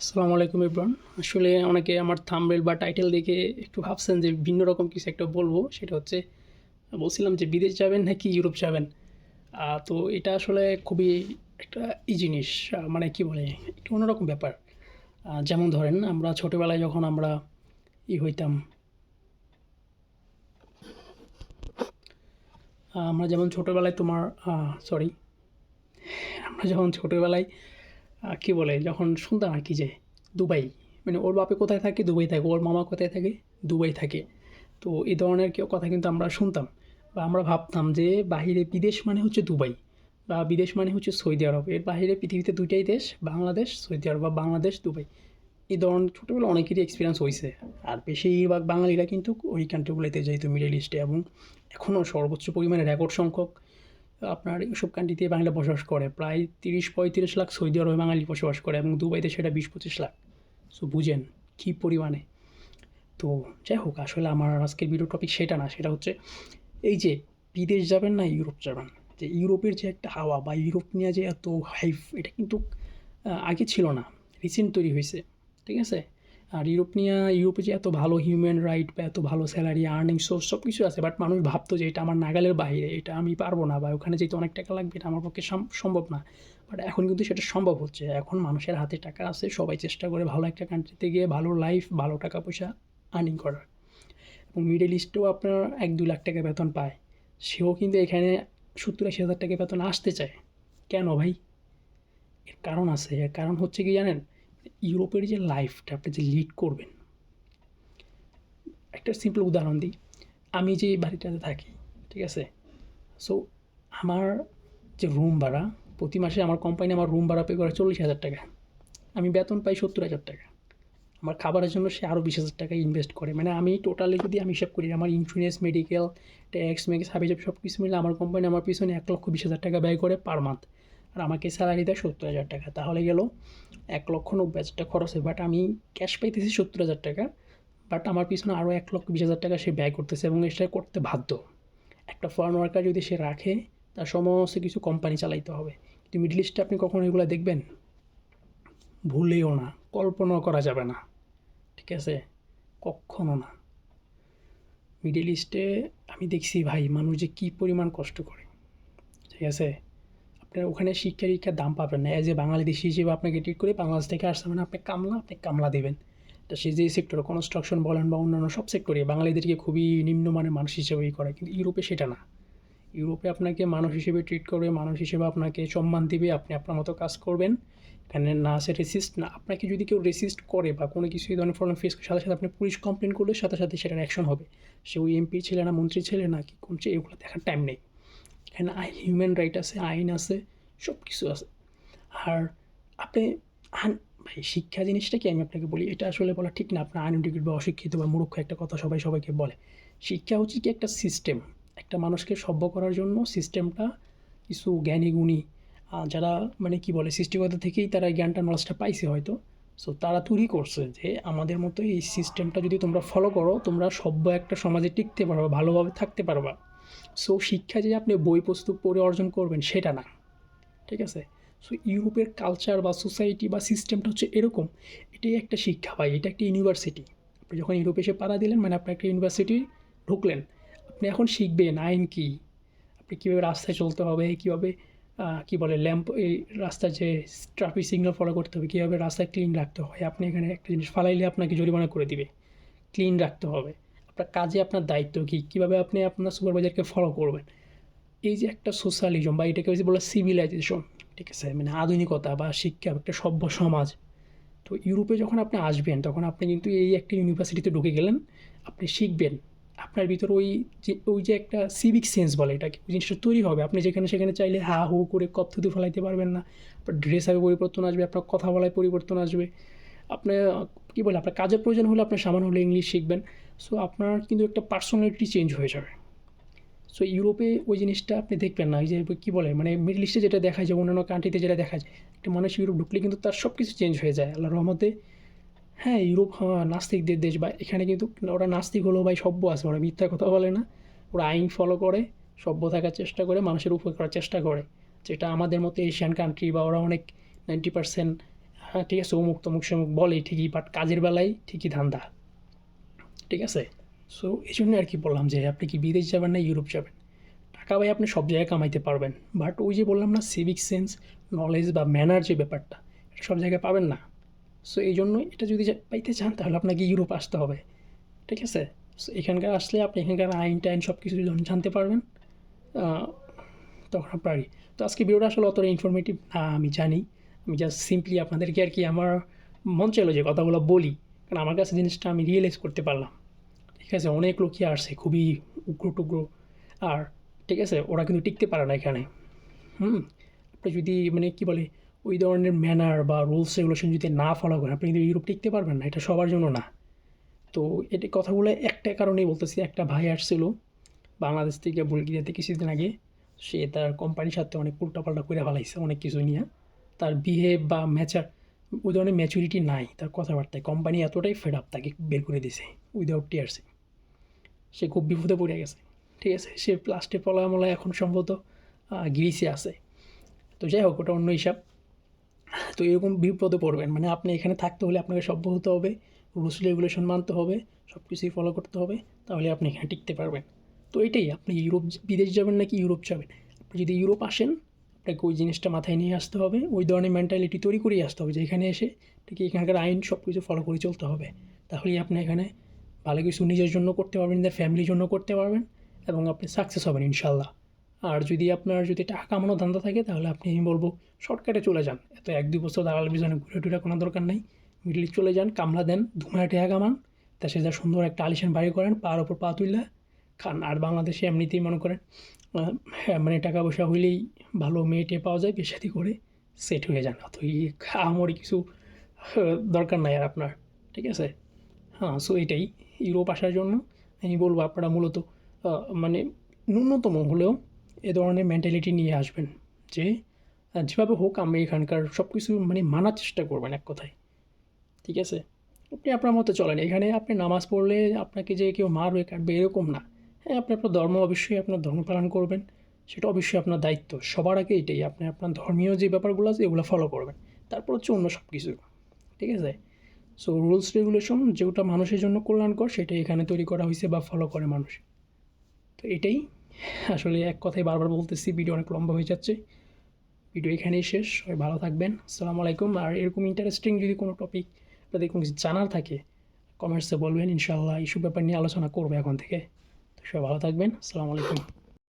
আসসালামু আলাইকুম, ইব্রান। আসলে অনেকে আমার থাম্বনেল বা টাইটেল দেখে একটু ভাবছেন যে ভিন্ন রকম কিছু একটা বলব। সেটা হচ্ছে, বলছিলাম যে বিদেশ যাবেন নাকি ইউরোপ যাবেন? তো এটা আসলে খুবই একটা ই জিনিস মানে কি বলে, একটু অন্যরকম ব্যাপার। যেমন ধরেন, আমরা ছোটোবেলায় যখন আমরা ই হইতাম আমরা যেমন ছোটোবেলায় তোমার সরি আমরা যখন ছোটোবেলায় কী বলে, যখন শুনতাম আর কি যে দুবাই মানে ওর বাপে কোথায় থাকে? দুবাই থাকে। ওর মামা কোথায় থাকে? দুবাই থাকে। তো এই ধরনের কেউ কথা কিন্তু আমরা শুনতাম বা আমরা ভাবতাম যে বাহিরে বিদেশ মানে হচ্ছে দুবাই বা বিদেশ মানে হচ্ছে সৌদি আরব। এর বাইরে পৃথিবীতে দুইটাই দেশ, বাংলাদেশ, সৌদি আরব বা বাংলাদেশ, দুবাই। এই ধরনের ছোটোবেলা অনেকেরই এক্সপিরিয়েন্স হয়েছে আর বেশিরভাগ বাঙালিরা কিন্তু ওই কান্ট্রিগুলোতে যেহেতু মিডল ইস্টে এবং এখনও সর্বোচ্চ পরিমাণে রেকর্ড সংখ্যক আপনার এইসব কান্ট্রিতে বাঙালি বসবাস করে। প্রায় তিরিশ, পঁয়ত্রিশ লাখ সৌদি আরবে বাঙালি বসবাস করে এবং দুবাইতে সেটা বিশ, পঁচিশ লাখ। সো বুঝেন কী পরিমাণে। তো যাই হোক, আসলে আমার আজকের ভিডিও টপিক সেটা না, সেটা হচ্ছে এই যে বিদেশ যাবেন না, ইউরোপ যাবেন। যে ইউরোপের যে একটা হাওয়া বা ইউরোপ নিয়ে যে এত হাইফ এটা কিন্তু আগে ছিল না। রিসেন্ট তৈরি হয়েছে। ঠিক আছে? আর ইউরোপ নিয়ে, ইউরোপে যে এত ভালো হিউম্যান রাইট বা এত ভালো স্যালারি আর্নিং সোর্স সব কিছু আছে বাট মানুষ ভাবতো যে এটা আমার নাগালের বাইরে, এটা আমি পারব না বা ওখানে যেহেতু অনেক টাকা লাগবে, এটা আমার পক্ষে সম- সম্ভব না। বাট এখন কিন্তু সেটা সম্ভব হচ্ছে। এখন মানুষের হাতে টাকা আছে, সবাই চেষ্টা করে ভালো একটা কান্ট্রিতে গিয়ে ভালো লাইফ ভালো টাকা পয়সা আর্নিং করার। এবং মিডল ইস্টেও আপনার এক দু লাখ টাকা বেতন পায়। সেও কিন্তু এখানে সত্তর আশি হাজার টাকা বেতন আসতে চায়। কেন ভাই? এর কারণ আছে। এর কারণ হচ্ছে কি জানেন? ইউরোপের যে লাইফটা আপনি যে লিড করবেন, একটা সিম্পল উদাহরণ দিই। আমি যে বাড়িটাতে থাকি, ঠিক আছে? সো আমার যে রুম ভাড়া, প্রতি মাসে আমার কোম্পানি আমার রুম ভাড়া পে করে চল্লিশ হাজার টাকা। আমি বেতন পাই সত্তর হাজার টাকা। আমার খাবারের জন্য সে আরও বিশ হাজার টাকা ইনভেস্ট করে। মানে আমি টোটালি যদি আমি হিসাব করি, আমার ইন্স্যুরেন্স মেডিকেল ট্যাক্স ম্যাক্স হাবিজাব সব কিছু মিলে আমার কোম্পানি আমার পিছনে এক লক্ষ বিশ হাজার টাকা ব্যয় করে পার মান্থ আর আমাকে স্যালারি দেয় সত্তর হাজার টাকা। তাহলে গেল এক লক্ষ নব্বই হাজার টাকা খরচ হয় বাট আমি ক্যাশ পাইতেছি সত্তর হাজার টাকা বাট আমার পিছনে আরও এক লক্ষ বিশ হাজার টাকা সে ব্যয় করতেছে এবং এটা করতে বাধ্য। একটা ফরেন ওয়ার্কার যদি সে রাখে, তার সমস্ত কিছু কোম্পানি চালাইতে হবে। কিন্তু মিডল ইস্টে আপনি কখনো এগুলো দেখবেন? ভুলেও না, কল্পনাও করা যাবে না, ঠিক আছে? কখনো না। মিডল ইস্টে আমি দেখছি ভাই, মানুষ যে কী পরিমাণ কষ্ট করে, ঠিক আছে? আপনার ওখানে শিক্ষা দীক্ষার দাম পাবেন না। অ্যাজ এ বাংলাদেশি হিসেবে আপনাকে ট্রিট করে বাংলাদেশ থেকে আসতে মানে আপনি কামলা আপনি কামলা দেবেন। তা সে যে সেক্টর কনস্ট্রাকশন বলেন বা অন্যান্য সব সেক্টরে বাঙালিদেরকে খুবই নিম্নমানের মানুষ হিসেবেই করে। কিন্তু ইউরোপে সেটা না। ইউরোপে আপনাকে মানুষ হিসেবে ট্রিট করবে মানুষ হিসেবে আপনাকে সম্মান দিবে, আপনি আপনার মতো কাজ করবেন। এখানে না সে রেসিস্ট না আপনাকে যদি কেউ রেসিস্ট করে বা কোনো কিছু এই ধরনের প্রবলেম ফেস করে, সাথে সাথে আপনি পুলিশ কমপ্লেন করলে সাথে সাথে সেটার অ্যাকশন হবে। সে ওই এমপি ছেলে না, মন্ত্রী ছেলে না, কি কোন এগুলো দেখার টাইম নেই। এখানে হিউম্যান রাইট আছে আইন আছে সব কিছু আছে। আর আপনি আন ভাই, শিক্ষা জিনিসটা কি? আমি আপনাকে বলি, এটা আসলে বলা ঠিক না। আপনার আনএডুকেটেড বা অশিক্ষিত বা মূর্খ একটা কথা সবাই সবাইকে বলে। শিক্ষা হচ্ছে কি একটা সিস্টেম একটা মানুষকে সভ্য করার জন্য সিস্টেমটা কিছু জ্ঞানী গুণী যারা মানে কি বলে সৃষ্টিকতা থেকেই তারা জ্ঞানটা নলেজটা পাইছে হয়তো। সো তারা তৈরি করছে যে আমাদের মতো এই সিস্টেমটা যদি তোমরা ফলো করো, তোমরা সভ্য একটা সমাজে টিকতে পারবা, ভালোভাবে থাকতে পারবা। সো শিক্ষা যে আপনি বই পুস্তক পড়ে অর্জন করবেন সেটা না। ঠিক আছে? সো ইউরোপের কালচার বা সোসাইটি বা সিস্টেমটা হচ্ছে এরকম। এটাই একটা শিক্ষা ভাই, এটা একটা ইউনিভার্সিটি আপনি যখন ইউরোপে এসে পাড়া দিলেন মানে আপনি একটা ইউনিভার্সিটি ঢুকলেন। আপনি এখন শিখবেন আইন কী? আপনি কীভাবে রাস্তায় চলতে হবে? কীভাবে কি বলে, ল্যাম্প এই রাস্তায় যে ট্রাফিক সিগন্যাল ফলো করতে হবে, কীভাবে রাস্তায় ক্লিন রাখতে হয়? আপনি এখানে একটা জিনিস ফালাইলে আপনাকে জরিমানা করে দিবে। ক্লিন রাখতে হবে। কাজে আপনার দায়িত্ব কী? কীভাবে আপনি আপনার সুপারভাইজারকে ফলো করবেন? এই যে একটা সোশ্যালিজম বা এটাকে হচ্ছে বলে সিভিলাইজেশন ঠিক আছে? মানে আধুনিকতা বা শিক্ষা একটা সভ্য সমাজ। তো ইউরোপে যখন আপনি আসবেন, তখন আপনি কিন্তু এই একটা ইউনিভার্সিটিতে ঢুকে গেলেন, আপনি শিখবেন। আপনার ভিতর ওই যে ওই যে একটা সিভিক সেন্স বলে এটাকে, ওই জিনিসটা তৈরি হবে। আপনি যেখানে সেখানে চাইলে হা, হু করে কপ থুতু ফেলাইতে পারবেন না। আপনার ড্রেস আগে পরিবর্তন আসবে, আপনার কথা বলায় পরিবর্তন আসবে। আপনি কী বলে, আপনার কাজের প্রয়োজন হলে আপনার সামান্য হলে ইংলিশ শিখবেন। সো আপনার কিন্তু একটা পার্সোনালিটি চেঞ্জ হয়ে যাবে। সো ইউরোপে ওই জিনিসটা আপনি দেখবেন না। এই যে কী বলে মানে মিডল ইস্টে যেটা দেখা যায় অন্যান্য কান্ট্রিতে যেটা দেখা যায় একটা মানুষ ইউরোপ ঢুকলে কিন্তু তার সব কিছু চেঞ্জ হয়ে যায়। আল্লাহ রহমতে হ্যাঁ ইউরোপ হ্যাঁ নাস্তিকদের দেশ বা এখানে কিন্তু ওরা নাস্তিক হলেও ভাই সভ্য আছে, ওরা মিথ্যা কথা বলে না। ওরা আইন ফলো করে, সভ্য থাকার চেষ্টা করে, মানুষের উপকার করার চেষ্টা করে। যেটা আমাদের মতো এশিয়ান কান্ট্রি বা ওরা অনেক নাইনটি পার্সেন্ট হ্যাঁ ঠিক আছে অমুক তমুক সমুক বলে ঠিকই বাট কাজের বেলায় ঠিকই ধান্দা। ঠিক আছে? সো এই জন্য আর কি বললাম যে, আপনি কি বিদেশ যাবেন না ইউরোপ যাবেন? টাকা ভাই আপনি সব জায়গায় কামাইতে পারবেন। বাট ওই যে বললাম না সিভিক সেন্স নলেজ বা ম্যানার যে ব্যাপারটা সব জায়গায় পাবেন না। সো এই জন্য এটা যদি পাইতে চান, তাহলে আপনাকে ইউরোপ আসতে হবে। ঠিক আছে? সো এখানকার আসলে আপনি এখানকার আইন টাইন সব কিছু জানতে পারবেন তখন ই- তো আজকে ভিডিওটা আসলে অতটা ইনফরমেটিভ না, আমি জানি। আমি জাস্ট সিম্পলি আপনাদেরকে আর কি আমার মন চাইলো যে কথাগুলো বলি। কারণ আমার কাছে জিনিসটা আমি রিয়েলাইজ করতে পারলাম। ঠিক আছে, অনেক লোকই আসছে, খুবই উগ্র টুগ্র। আর ঠিক আছে, ওরা কিন্তু টিকতে পারে না এখানে। হুম, আপনি যদি মানে কী বলে, ওই ধরনের ম্যানার বা রুলস রেগুলেশন যদি না ফলো করেন, আপনি কিন্তু ইউরোপ টিকতে পারবেন না, এটা সবার জন্য না। তো এটা কথাগুলো একটা কারণেই বলতেছি, একটা ভাই আসছিল বাংলাদেশ থেকে বুলগেরিয়াতে কিছুদিন আগে। সে তার কোম্পানির সাথে অনেক উল্টাপাল্টা করে ফেলাইছে, অনেক কিছু নিয়ে। তার বিহেভ বা ম্যাচার ওই ধরনের ম্যাচুরিটি নাই তার কথাবার্তায়। কোম্পানি এতটাই ফেড আপ তাকে বের করে দিয়েছে উইদাউট টিয়ারসি সে খুব বিপদে পড়ে গেছে। ঠিক আছে? সে প্লাস্টে পলা মলা এখন সম্ভবত গ্রিসে আছে। তো যাই হোক, ওটা অন্য হিসাব। তো এরকম বিপদে পড়বেন। মানে আপনি এখানে থাকতে হলে আপনাকে সভ্য হতে হবে, রুলস রেগুলেশন মানতে হবে সব কিছুই ফলো করতে হবে, তাহলে আপনি এখানে টিকতে পারবেন। তো এটাই, আপনি ইউরোপ বিদেশ যাবেন নাকি ইউরোপ যাবেন? আপনি যদি ইউরোপ আসেন, আপনাকে ওই জিনিসটা মাথায় নিয়ে আসতে হবে, ওই ধরনের মেন্টালিটি তৈরি করেই আসতে হবে যে এখানে এসে ঠিক এখানকার আইন সব কিছু ফলো করে চলতে হবে। তাহলেই আপনি এখানে ভালো কিছু নিজের জন্য করতে পারবেন, নিজের ফ্যামিলির জন্য করতে পারবেন এবং আপনি সাকসেস হবেন ইনশাল্লাহ আর যদি আপনার যদি টাকা কামানো ধান্দা থাকে, তাহলে আপনি, আমি বলব শর্টকাটে চলে যান। এত এক দুই বছর দালাল পিছনে ঘুরে টুরে কোনো দরকার নেই। মিডলে চলে যান, কামলা দেন, ধুমায় টাকা কামান তা সে যা সুন্দর একটা আলিশান বাড়ি করেন পার ওপর পা তুললা খান। আর বাংলাদেশে এমনিতেই মনে করেন হ্যাঁ মানে টাকা পয়সা হইলেই ভালো মেয়ে টেয়ে পাওয়া যায় বেশাতি করে সেট হয়ে যান। অত এই আমারই কিছু দরকার নাই আর আপনার, ঠিক আছে? হ্যাঁ সো এটাই। ইউরোপ আসার জন্য আমি বলব আপনারা মূলত মানে ন্যূনতম হলেও এ ধরনের মেন্টালিটি নিয়ে আসবেন যে যেভাবে হোক আমি এখানকার সব কিছু মানে মানার চেষ্টা করবেন এক কথায়। ঠিক আছে? আপনি আপনার মতো চলেন। এখানে আপনি নামাজ পড়লে আপনাকে যে কেউ মারবে, কাটবে, এরকম না। হ্যাঁ আপনি আপনার ধর্ম অবশ্যই আপনার ধর্ম পালন করবেন। সেটা অবশ্যই আপনার দায়িত্ব। সবার আগে এটাই। আপনি আপনার ধর্মীয় যে ব্যাপারগুলো আছে, এগুলো ফলো করবেন। তারপর হচ্ছে অন্য সব কিছু ঠিক আছে? সো রুলস রেগুলেশন যেটা মানুষের জন্য কল্যাণকর সেটা এখানে তৈরি করা হয়েছে বা ফলো করে মানুষ। তো এটাই আসলে এক কথায় বারবার বলতেছি, ভিডিও অনেক লম্বা হয়ে যাচ্ছে। ভিডিও এখানেই শেষ, সবাই ভালো থাকবেন। আসসালামু আলাইকুম। আর এরকম ইন্টারেস্টিং যদি কোনো টপিক আপনাদের কোনো কিছু জানার থাকে কমেন্টসে বলবেন ইনশাল্লাহ ইস্যু ব্যাপার নিয়ে আলোচনা করব এখন থেকে। তো সবাই ভালো থাকবেন। আসসালামু আলাইকুম।